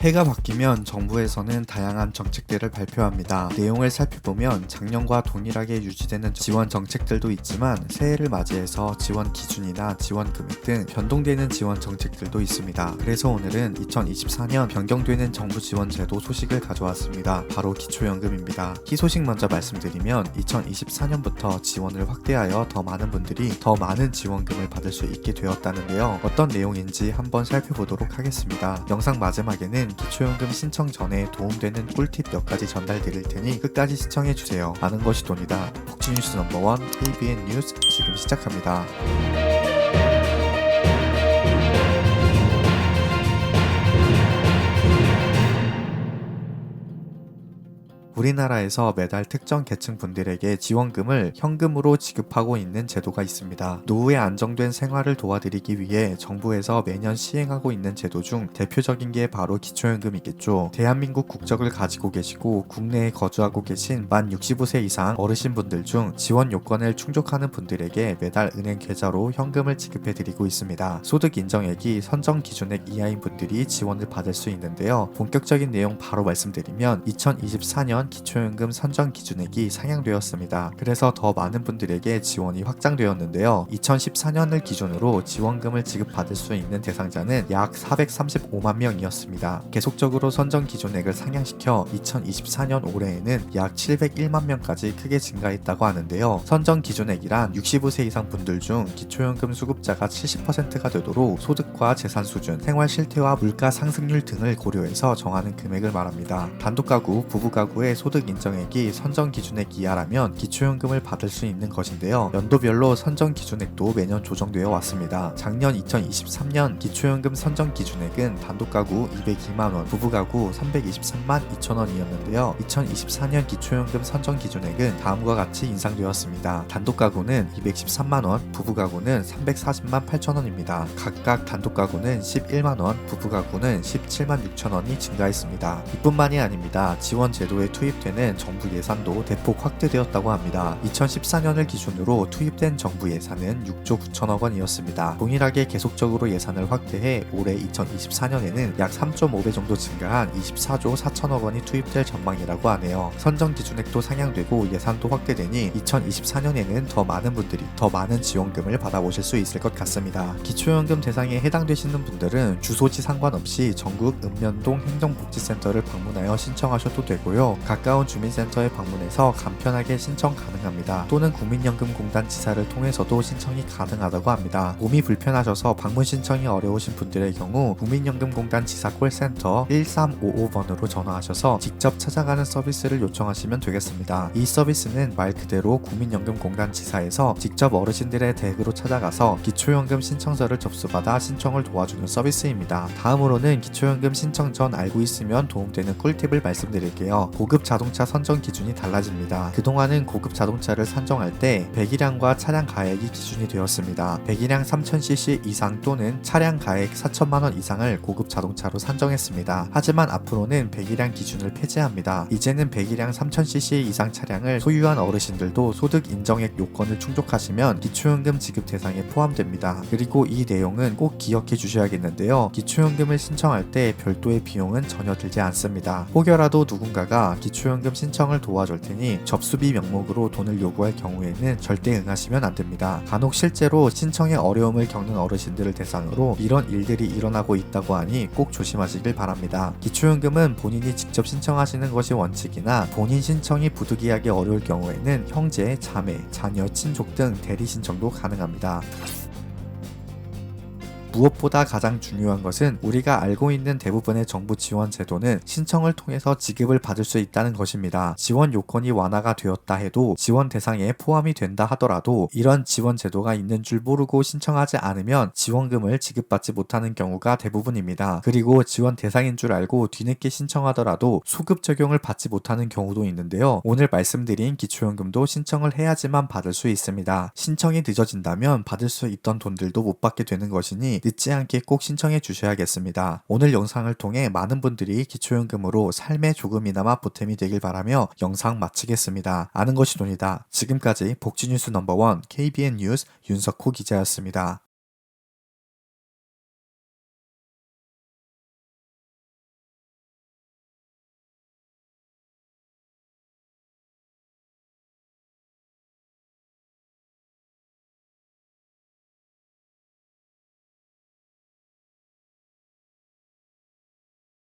해가 바뀌면 정부에서는 다양한 정책들을 발표합니다. 내용을 살펴보면 작년과 동일하게 유지되는 지원 정책들도 있지만 새해를 맞이해서 지원 기준이나 지원 금액 등 변동되는 지원 정책들도 있습니다. 그래서 오늘은 2024년 변경되는 정부 지원 제도 소식을 가져왔습니다. 바로 기초연금입니다. 이 소식 먼저 말씀드리면 2024년부터 지원을 확대하여 더 많은 분들이 더 많은 지원금을 받을 수 있게 되었다는데요. 어떤 내용인지 한번 살펴보도록 하겠습니다. 영상 마지막에는 기초연금 신청 전에 도움되는 꿀팁 몇 가지 전달 드릴 테니 끝까지 시청해주세요. 아는 것이 돈이다. 복지뉴스 넘버원 KBN 뉴스 지금 시작합니다. 우리나라에서 매달 특정 계층 분들에게 지원금을 현금으로 지급하고 있는 제도가 있습니다. 노후에 안정된 생활을 도와드리기 위해 정부에서 매년 시행하고 있는 제도 중 대표적인 게 바로 기초연금이겠죠. 대한민국 국적을 가지고 계시고 국내에 거주하고 계신 만 65세 이상 어르신분들 중 지원 요건을 충족하는 분들에게 매달 은행 계좌로 현금을 지급해 드리고 있습니다. 소득 인정액이 선정 기준액 이하인 분들이 지원을 받을 수 있는데요. 본격적인 내용 바로 말씀드리면 2024년 기초연금 선정 기준액이 상향되었습니다. 그래서 더 많은 분들에게 지원이 확장되었는데요. 2014년을 기준으로 지원금을 지급받을 수 있는 대상자는 약 435만 명이었습니다. 계속적으로 선정 기준액을 상향시켜 2024년 올해에는 약 701만 명까지 크게 증가했다고 하는데요. 선정 기준액이란 65세 이상 분들 중 기초연금 수급자가 70%가 되도록 소득과 재산 수준, 생활 실태와 물가 상승률 등을 고려해서 정하는 금액을 말합니다. 단독 가구, 부부 가구의 소득 인정액이 선정 기준액 이하라면 기초연금을 받을 수 있는 것인데요. 연도별로 선정 기준액도 매년 조정되어 왔습니다. 작년 2023년 기초연금 선정 기준액은 단독 가구 202만 원, 부부 가구 323만 2천 원이었는데요. 2024년 기초연금 선정 기준액은 다음과 같이 인상되었습니다. 단독 가구는 213만 원, 부부 가구는 340만 8천 원입니다. 각각 단독 가구는 11만 원, 부부 가구는 17만 6천 원이 증가했습니다. 이뿐만이 아닙니다. 지원 제도에 투입되는 정부 예산도 대폭 확대되었다고 합니다. 2014년을 기준으로 투입된 정부 예산은 6조 9천억 원이었습니다. 동일하게 계속적으로 예산을 확대해 올해 2024년에는 약 3.5배 정도 증가한 24조 4천억 원이 투입될 전망이라고 하네요. 선정 기준액도 상향되고 예산도 확대되니 2024년에는 더 많은 분들이 더 많은 지원금을 받아보실 수 있을 것 같습니다. 기초연금 대상에 해당되시는 분들은 주소지 상관없이 전국 읍면동 행정복지센터를 방문하여 신청하셔도 되고요. 가까운 주민센터에 방문해서 간편하게 신청 가능합니다. 또는 국민연금공단 지사를 통해서도 신청이 가능하다고 합니다. 몸이 불편하셔서 방문 신청이 어려우신 분들의 경우 국민연금공단 지사 콜센터 1355번으로 전화하셔서 직접 찾아가는 서비스를 요청하시면 되겠습니다. 이 서비스는 말 그대로 국민연금공단 지사에서 직접 어르신들의 댁으로 찾아가서 기초연금 신청서를 접수받아 신청을 도와주는 서비스입니다. 다음으로는 기초연금 신청 전 알고 있으면 도움되는 꿀팁을 말씀드릴게요. 고급 자동차 선정 기준이 달라집니다. 그동안은 고급 자동차를 선정할 때 배기량과 차량 가액이 기준이 되었습니다. 배기량 3000cc 이상 또는 차량 가액 4천만 원 이상을 고급 자동차로 산정했습니다. 하지만 앞으로는 배기량 기준을 폐지합니다. 이제는 배기량 3000cc 이상 차량을 소유한 어르신들도 소득 인정액 요건을 충족하시면 기초연금 지급 대상에 포함됩니다. 그리고 이 내용은 꼭 기억해 주셔야겠는데요. 기초연금을 신청할 때 별도의 비용은 전혀 들지 않습니다. 혹여라도 누군가가 기초연금 신청을 도와줄 테니 접수비 명목으로 돈을 요구할 경우에는 절대 응하시면 안 됩니다. 간혹 실제로 신청에 어려움을 겪는 어르신들을 대상으로 이런 일들이 일어나고 있다고 하니 꼭 조심하시길 바랍니다. 기초연금은 본인이 직접 신청하시는 것이 원칙이나 본인 신청이 부득이하게 어려울 경우에는 형제, 자매, 자녀, 친족 등 대리 신청도 가능합니다. 무엇보다 가장 중요한 것은 우리가 알고 있는 대부분의 정부 지원 제도는 신청을 통해서 지급을 받을 수 있다는 것입니다. 지원 요건이 완화가 되었다 해도 지원 대상에 포함이 된다 하더라도 이런 지원 제도가 있는 줄 모르고 신청하지 않으면 지원금을 지급받지 못하는 경우가 대부분입니다. 그리고 지원 대상인 줄 알고 뒤늦게 신청하더라도 소급 적용을 받지 못하는 경우도 있는데요. 오늘 말씀드린 기초연금도 신청을 해야지만 받을 수 있습니다. 신청이 늦어진다면 받을 수 있던 돈들도 못 받게 되는 것이 니 늦지 않게 꼭 신청해 주셔야겠습니다. 오늘 영상을 통해 많은 분들이 기초연금으로 삶에 조금이나마 보탬이 되길 바라며 영상 마치겠습니다. 아는 것이 돈이다. 지금까지 복지뉴스 넘버원 KBN 뉴스 윤석호 기자였습니다.